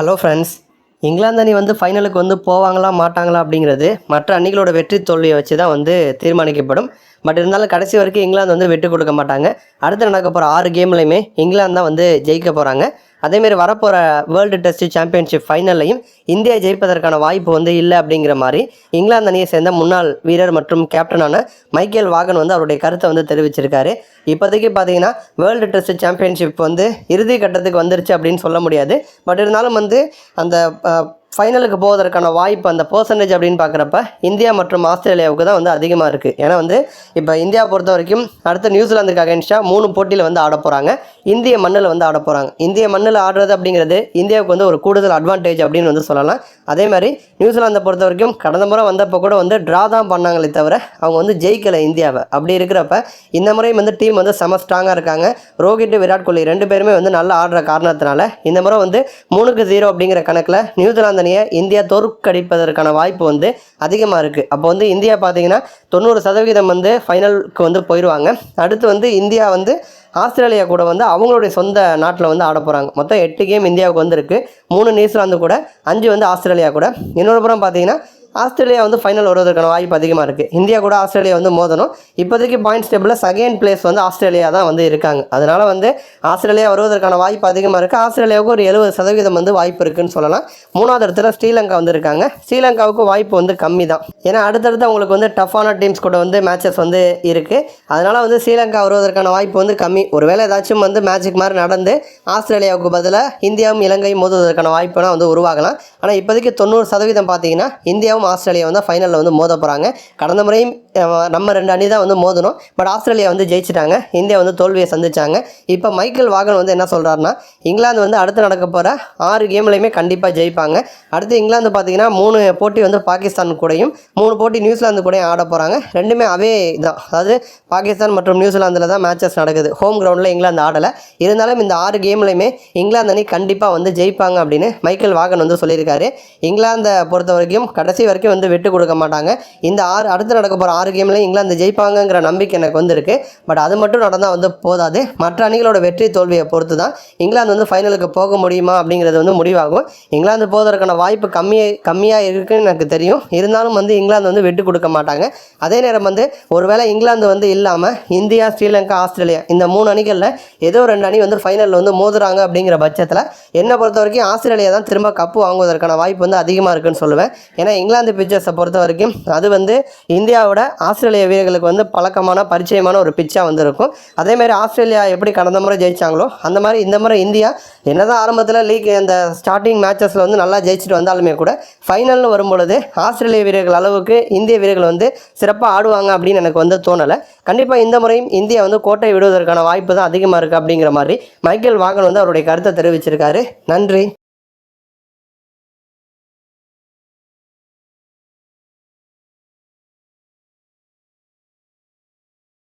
Hello friends England அணி வந்து ஃபைனலுக்கு வந்து போவாங்களா மாட்டாங்களா அப்படிங்கிறது மற்ற அணிகளோட வெற்றி தோல்வியை வச்சு தான் வந்து தீர்மானிக்கப்படும். பட் இருந்தாலும் கடைசி வரைக்கும் இங்கிலாந்து வந்து விட்டு கொடுக்க மாட்டாங்க. அடுத்து நடக்க போகிற ஆறு கேம்லையுமே இங்கிலாந்து தான் வந்து ஜெயிக்க போகிறாங்க அதேமாரி வரப்போகிற வேர்ல்டு டெஸ்ட் சாம்பியன்ஷிப் ஃபைனல்லையும் இந்தியா ஜெயிப்பதற்கான வாய்ப்பு வந்து இல்லை அப்படிங்கிற மாதிரி இங்கிலாந்து அணியை சேர்ந்த முன்னாள் வீரர் மற்றும் கேப்டனான மைக்கேல் வாகன் வந்து அவருடைய கருத்தை வந்து தெரிவிச்சிருக்காரு. இப்போதைக்கு பார்த்தீங்கன்னா வேர்ல்டு டெஸ்ட் சாம்பியன்ஷிப் வந்து இறுதி கட்டத்துக்கு வந்துருச்சு அப்படின்னு சொல்ல முடியாது. பட் இருந்தாலும் வந்து அந்த ஃபைனலுக்கு போவதற்கான வாய்ப்பு அந்த பர்சன்டேஜ் அப்படின்னு பார்க்குறப்ப இந்தியா மற்றும் ஆஸ்திரேலியாவுக்கு தான் வந்து அதிகமாக இருக்குது ஏன்னா வந்து இப்போ இந்தியா பொறுத்த வரைக்கும் அடுத்த நியூசிலாந்துக்கு அகேன்ஸ்டாக மூணு போட்டியில் வந்து ஆட போகிறாங்க இந்திய மண்ணில் வந்து ஆட போகிறாங்க இந்திய மண்ணில் ஆடுறது அப்படிங்கிறது இந்தியாவுக்கு வந்து ஒரு கூடுதல் அட்வான்டேஜ் அப்படின்னு வந்து சொல்லலாம். அதே மாதிரி நியூசிலாந்தை பொறுத்த வரைக்கும் கடந்த முறை வந்தப்போ கூட வந்து ட்ரா தான் பண்ணாங்களே தவிர அவங்க வந்து ஜெயிக்கலை இந்தியாவை. அப்படி இருக்கிறப்ப இந்த முறையும் வந்து டீம் வந்து செம ஸ்ட்ராங்காக இருக்காங்க. ரோஹித் விராட் கோலி ரெண்டு பேருமே வந்து நல்லா ஆடுற காரணத்தினால இந்த முறை வந்து மூணுக்கு ஜீரோ அப்படிங்கிற கணக்கில் நியூசிலாந்து அணியை இந்தியா தோற்கடிப்பதற்கான வாய்ப்பு வந்து அதிகமாக இருக்குது அப்போ வந்து இந்தியா பார்த்தீங்கன்னா தொண்ணூறு சதவீதம் வந்து ஃபைனலுக்கு வந்து போயிடுவாங்க அடுத்து வந்து இந்தியா வந்து ஆஸ்திரேலியா கூட வந்து அவங்களுடைய சொந்த நாட்டில் வந்து ஆட போகிறாங்க மொத்தம் எட்டு கேம் இந்தியாவுக்கு வந்திருக்கு. மூணு நியூசிலாந்து கூட அஞ்சு வந்து ஆஸ்திரேலியா கூட. இன்னொரு புறம் பார்த்தீங்கன்னா ஆஸ்திரேலியா வந்து ஃபைனல் வருவதற்கான வாய்ப்பு அதிகமாக இருக்குது இந்தியா கூட ஆஸ்திரேலியா வந்து மோதணும். இப்போதைக்கு பாயிண்ட்ஸ் டேபிளில் செகண்ட் பிளேஸ் வந்து ஆஸ்திரேலியா தான் வந்து இருக்காங்க. அதனால் வந்து ஆஸ்திரேலியா வருவதற்கான வாய்ப்பு அதிகமாக இருக்குது ஆஸ்திரேலியாவுக்கு ஒரு எழுபது சதவீதம் வந்து வாய்ப்பு இருக்குதுன்னு சொல்லலாம். மூணாவது இடத்துல ஸ்ரீலங்கா வந்து இருக்காங்க. ஸ்ரீலங்காவுக்கு வாய்ப்பு வந்து கம்மி தான். ஏன்னா அடுத்தடுத்து அவங்களுக்கு வந்து டஃப்பான டீம்ஸ் கூட வந்து மேட்சஸ் வந்து இருக்குது அதனால் வந்து ஸ்ரீலங்கா வருவதற்கான வாய்ப்பு வந்து கம்மி. ஒருவேளை ஏதாச்சும் வந்து மேட்சுக்கு மாதிரி நடந்து ஆஸ்திரேலியாவுக்கு பதிலாக இந்தியாவும் இலங்கையும் மோதுவதற்கான வாய்ப்புலாம் வந்து உருவாகலாம். ஆனால் இப்போதைக்கு தொண்ணூறு சதவீதம் பார்த்தீங்கன்னா இந்தியாவும் ஆஸ்திரேலியா வந்து ஃபைனலில் வந்து மோத போகிறாங்க கடந்த முறையும் நம்ம ரெண்டு அணி தான் வந்து மோதணும். பட் ஆஸ்திரேலியா வந்து ஜெயிச்சிட்டாங்க. இந்தியா வந்து தோல்வியை சந்திச்சாங்க. இப்போ மைக்கேல் வாகன் வந்து என்ன சொல்கிறாருன்னா இங்கிலாந்து வந்து அடுத்து நடக்க போகிற ஆறு கேம்லையுமே கண்டிப்பாக ஜெயிப்பாங்க. அடுத்து இங்கிலாந்து பார்த்தீங்கன்னா மூணு போட்டி வந்து பாகிஸ்தான் கூடயும் மூணு போட்டி நியூசிலாந்து கூடயும் ஆட போகிறாங்க ரெண்டுமே அவே தான் அதாவது பாகிஸ்தான் மற்றும் நியூசிலாந்தில் தான் மேட்சஸ் நடக்குது. ஹோம் கிரவுண்டில் இங்கிலாந்து ஆடலை. இருந்தாலும் இந்த ஆறு கேம்லையுமே இங்கிலாந்து அணி கண்டிப்பாக வந்து ஜெயிப்பாங்க அப்படின்னு மைக்கேல் வாகன் வந்து சொல்லியிருக்காரு. இங்கிலாந்தை பொறுத்த வரைக்கும் கடைசி வரைக்கும் வந்து விட்டு கொடுக்க மாட்டாங்க. இந்த ஆறு அடுத்து நடக்க போகிற ஆறு கேம்லையும் இங்கிலாந்து ஜெயிப்பாங்கங்கிற நம்பிக்கை எனக்கு வந்து இருக்குது பட் அது மட்டும் நடந்தால் வந்து போதாது. மற்ற அணிகளோட வெற்றி தோல்வியை பொறுத்து தான் இங்கிலாந்து வந்து ஃபைனலுக்கு போக முடியுமா அப்படிங்கிறது வந்து முடிவாகும். இங்கிலாந்து போவதற்கான வாய்ப்பு கம்மியாக கம்மியாக இருக்குன்னு எனக்கு தெரியும். இருந்தாலும் வந்து இங்கிலாந்து வந்து விட்டு கொடுக்க மாட்டாங்க. அதே நேரம் வந்து ஒருவேளை இங்கிலாந்து வந்து இல்லாமல் இந்தியா ஸ்ரீலங்கா ஆஸ்திரேலியா இந்த மூணு அணிகளில் ஏதோ ரெண்டு அணி வந்து ஃபைனலில் வந்து மோதுறாங்க அப்படிங்கிற பட்சத்தில் என்னை பொறுத்த வரைக்கும் ஆஸ்திரேலியா தான் திரும்ப கப்பு வாங்குவதற்கான வாய்ப்பு வந்து அதிகமாக இருக்குன்னு சொல்லுவேன். ஏன்னா இங்கிலாந்து பிச்சர்ஸை பொறுத்த வரைக்கும் அது வந்து இந்தியாவோட ஆஸ்திரேலிய வீரர்களுக்கு வந்து பழக்கமான பரிச்சயமான ஒரு பிச்சாக வந்திருக்கும். அதேமாதிரி ஆஸ்திரேலியா எப்படி கடந்த முறை ஜெயிச்சாங்களோ அந்த மாதிரி இந்த முறை இந்தியா என்னதான் ஆரம்பத்தில் லீக் அந்த ஸ்டார்டிங் மேட்சஸில் வந்து நல்லா ஜெயிச்சுட்டு வந்தாலுமே கூட ஃபைனல்னு வரும்பொழுது ஆஸ்திரேலிய வீரர்கள் அளவுக்கு இந்திய வீரர்கள் வந்து சிறப்பாக ஆடுவாங்க அப்படின்னு எனக்கு வந்து தோணலை. கண்டிப்பாக இந்த முறையும் இந்தியா வந்து கோட்டை விடுவதற்கான வாய்ப்பு தான் அதிகமாக இருக்குது அப்படிங்கிற மாதிரி மைக்கேல் வாகன் வந்து அவருடைய கருத்தை தெரிவிச்சிருக்காரு. நன்றி.